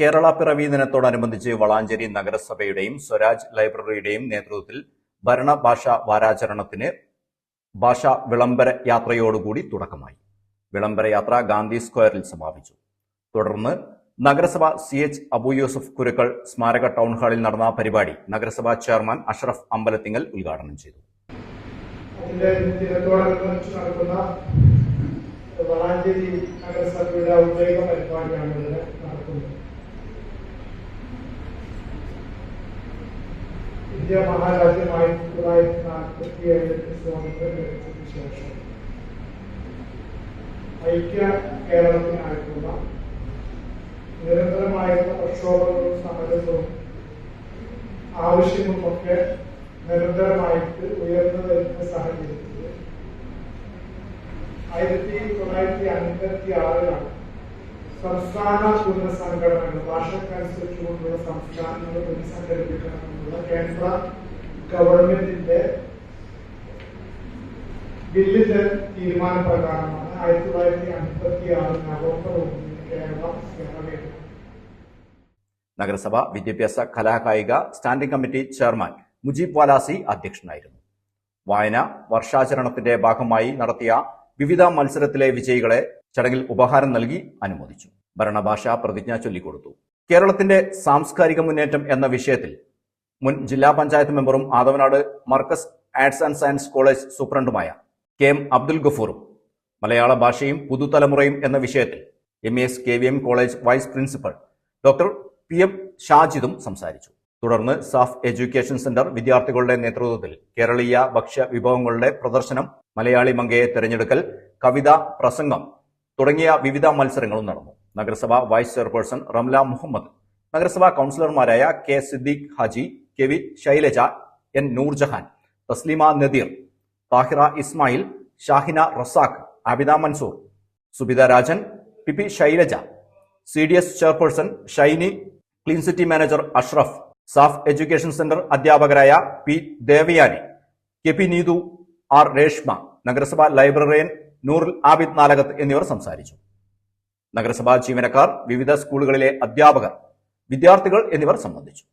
കേരള പിറവി ദിനത്തോടനുബന്ധിച്ച് വളാഞ്ചേരി നഗരസഭയുടെയും സ്വരാജ് ലൈബ്രറിയുടെയും നേതൃത്വത്തിൽ ഭരണഭാഷാ വാരാചരണത്തിന് ഭാഷാ വിളംബര യാത്രയോടുകൂടി തുടക്കമായി. വിളംബര യാത്ര ഗാന്ധി സ്ക്വയറിൽ സമാപിച്ചു. തുടർന്ന് നഗരസഭ സി എച്ച് അബു യൂസഫ് കുരുക്കൾ സ്മാരക ടൗൺ ഹാളിൽ നടന്ന പരിപാടി നഗരസഭാ ചെയർമാൻ അഷ്റഫ് അമ്പലത്തിങ്ങൽ ഉദ്ഘാടനം ചെയ്തു. ഇന്ത്യ മഹാരാജ്യമായി തൊള്ളായിരത്തി നാൽപ്പത്തി ഏഴിൽ സ്വാതന്ത്ര്യം ലഭിച്ചതിന് ശേഷം ഐക്യ കേരളത്തിനായിട്ടുള്ള നിരന്തരമായ പ്രക്ഷോഭങ്ങളും സമരങ്ങളും ആവശ്യങ്ങളുമൊക്കെ നിരന്തരമായിട്ട് ഉയർന്നു വരുന്ന സാഹചര്യത്തിൽ ആയിരത്തി തൊള്ളായിരത്തി അൻപത്തി ആറിലാണ് സംസ്ഥാന പുനഃസംഘടനകൾ ഭാഷക്കനുസരിച്ചുകൊണ്ടുള്ള സംസ്ഥാനങ്ങൾ പുനഃസംഘടിപ്പിക്കണമെന്നുള്ള കേന്ദ്ര ഗവൺമെന്റിന്റെ ബില്ലിന്റെ തീരുമാനപ്രകാരമാണ് ആയിരത്തി തൊള്ളായിരത്തി അൻപത്തി ആറ് നവംബർ ഒന്നിന് കേരളം പിറവിയത് നഗരസഭ വിദ്യാഭ്യാസ കലാകായിക സ്റ്റാൻഡിംഗ് കമ്മിറ്റി ചെയർമാൻ മുജീബ് വാലാസി അധ്യക്ഷനായിരുന്നു. വായന വർഷാചരണത്തിന്റെ ഭാഗമായി നടത്തിയ വിവിധ മത്സരത്തിലെ വിജയികളെ ചടങ്ങിൽ ഉപഹാരം നൽകി അനുമോദിച്ചു. ഭരണഭാഷ പ്രതിജ്ഞ ചൊല്ലിക്കൊടുത്തു. കേരളത്തിന്റെ സാംസ്കാരിക മുന്നേറ്റം എന്ന വിഷയത്തിൽ മുൻ ജില്ലാ പഞ്ചായത്ത് മെമ്പറും Athavanad Markaz arts and science college സൂപ്രണ്ടുമായ K M Abdul ഗഫൂറും മലയാള ഭാഷയും പുതുതലമുറയും എന്ന വിഷയത്തിൽ M S K V M college vice principal doctor P M ഷാജിദും സംസാരിച്ചു. തുടർന്ന് സാഫ് എഡ്യൂക്കേഷൻ സെന്റർ വിദ്യാർത്ഥികളുടെ നേതൃത്വത്തിൽ കേരളീയ ഭക്ഷ്യ വിഭവങ്ങളുടെ പ്രദർശനം മലയാളി മങ്കയെ തെരഞ്ഞെടുക്കൽ കവിത പ്രസംഗം തുടങ്ങിയ വിവിധ മത്സരങ്ങളും നടന്നു. നഗരസഭ വൈസ് ചെയർപേഴ്സൺ റംല മുഹമ്മദ് നഗരസഭാ കൗൺസിലർമാരായ K Siddique Haji K V Shailaja N Noorjahan Taslima Nadeer Thahira Ismail Shahina Razak Abida Mansoor Subitha Rajan P P Shailaja C D S chairperson Shiny clean city manager Ashraf Saaf education centre അധ്യാപകരായ P Devayani K P Neethu R Reshma നഗരസഭാ librarian Noorul Abid Nalakath എന്നിവർ സംസാരിച്ചു. നഗരസഭാ ജീവനക്കാർ വിവിധ സ്കൂളുകളിലെ അധ്യാപകർ വിദ്യാർത്ഥികൾ എന്നിവർ സംബന്ധിച്ചു.